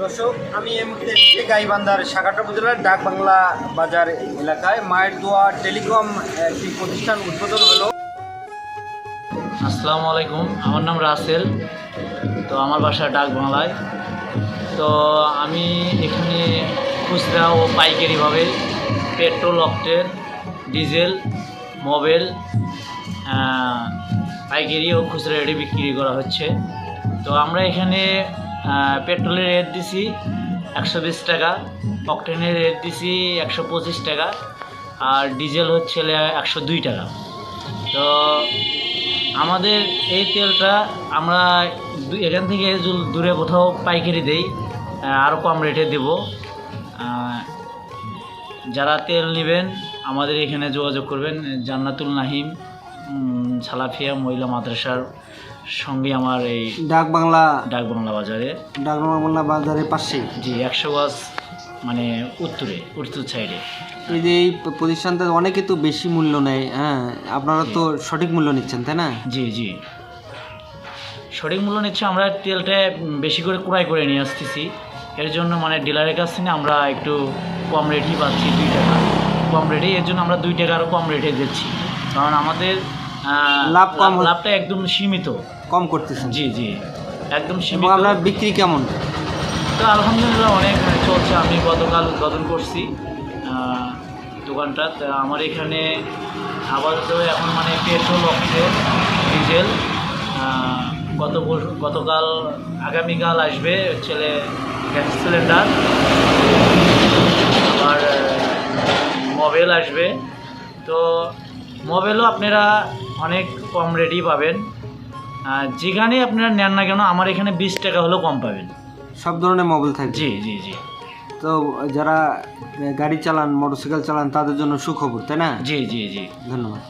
দর্শক আমি এই মুহূর্তে এসেছি গাইবান্ধার শাখাটা উপজেলার ডাক বাংলা বাজার এলাকায় মায়ের দোয়া টেলিকম একটি প্রতিষ্ঠান উদ্বোধন হলো। আসসালামু আলাইকুম আমার নাম রাসেল। তো আমার বাসা ডাক বাংলায়। তো আমি এখানে খুচরা ও পাইকারিভাবে পেট্রোল অক্টের ডিজেল আহ, পাইকারি ও খুচরা রেটে বিক্রি করা হচ্ছে। তো আমরা এখানে পেট্রোলের রেট দিছি একশো বিশ টাকা অকটেনের রেট দিছি একশো পঁচিশ টাকা, আর ডিজেল হচ্ছে একশো দুই টাকা। তো আমাদের এই তেলটা আমরা এখান থেকে দূরে কোথাও পাইকারি দেই আরও কম রেটে দেব। যারা তেল নেবেন, আমাদের এখানে যোগাযোগ করবেন, জান্নাতুল নাহিম সালাফিয়া মহিলা মাদ্রাসার সঙ্গে আমার এই ডাক বাংলা ডাক বাংলা বাজারে। ডাক বাংলা বাজারের পাশে। জি একশো গাছ মানে উত্তরে উত্তর সাইডে। এই যে এই প্রতিষ্ঠানটা অনেকে তো বেশি মূল্য নেয় হ্যাঁ? আপনারা তো সঠিক মূল্য নিচ্ছেন তাই না? জি জি। সঠিক মূল্য নিচ্ছে আমরা তেলটা বেশি করে ক্রয় করে নিয়ে আসতেছি। এর জন্য মানে ডিলারের কাছ থেকে আমরা একটু কম রেটই পাচ্ছি দুই টাকা। কম রেটেই এর জন্য আমরা দুই টাকা আরও কম রেটে দিচ্ছি। কারণ আমাদের লাভ কম লাভটা একদম সীমিত। কম করতেছেন। জি জি একদম সীমিত। আপনার বিক্রি কেমন? তো আলহামদুলিল্লাহ অনেক চলছে। আমি গতকাল উদ্বোধন করছি দোকানটা। আমার এখানে আপাতত এখন মানে পেট্রোল অক্সিজেন ডিজেল গত গতকাল আগামীকাল আসবে ছেলে গ্যাস সিলিন্ডার। আবার মোবাইল আসবে। তো মোবাইলও আপনারা অনেক কম রেটেই পাবেন। আহ, যেখানেই আপনারা নেন না কেন আমার এখানে বিশ টাকা হলেও কম পাবেন। সব ধরনের মোবাইল থাকে জি জি জি। তো যারা গাড়ি চালান মোটরসাইকেল চালান তাদের জন্য সুখবর তাই না? জি জি জি। ধন্যবাদ।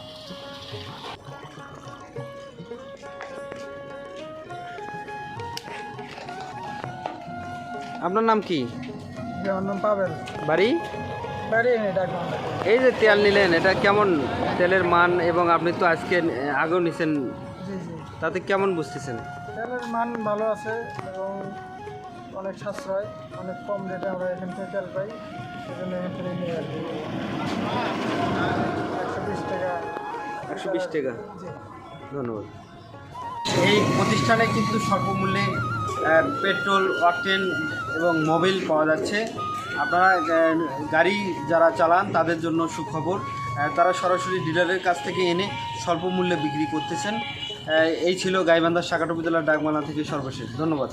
আপনার নাম কি? আমার নাম পাবেল। বাড়ি? এই যে তেল নিলেন এটা কেমন তেলের মান এবং আপনি তো আজকে আগেও নিছেন? জি জি। তাতে কেমন বুঝতেছেন? তেলের মান ভালো আছে এবং অনেক সাশ্রয় অনেক কম রেটে আমরা এখান থেকে তেল পাই সেজন্য এখান থেকে নিয়ে আর একশো বিশ টাকা। একশো বিশ টাকা? ধন্যবাদ। এই প্রতিষ্ঠানে কিন্তু স্বল্পমূল্যে পেট্রোল অকটেন এবং মোবিল পাওয়া যাচ্ছে। আপনারা গাড়ি যারা চালান, তাদের জন্য সুখবর। তারা সরাসরি ডিলারের কাছ থেকে এনে স্বল্প মূল্যে বিক্রি করতেছেন। এই ছিল গাইবান্ধার শাখাট জেলার ডাকমালা থেকে সর্বশেষ। ধন্যবাদ।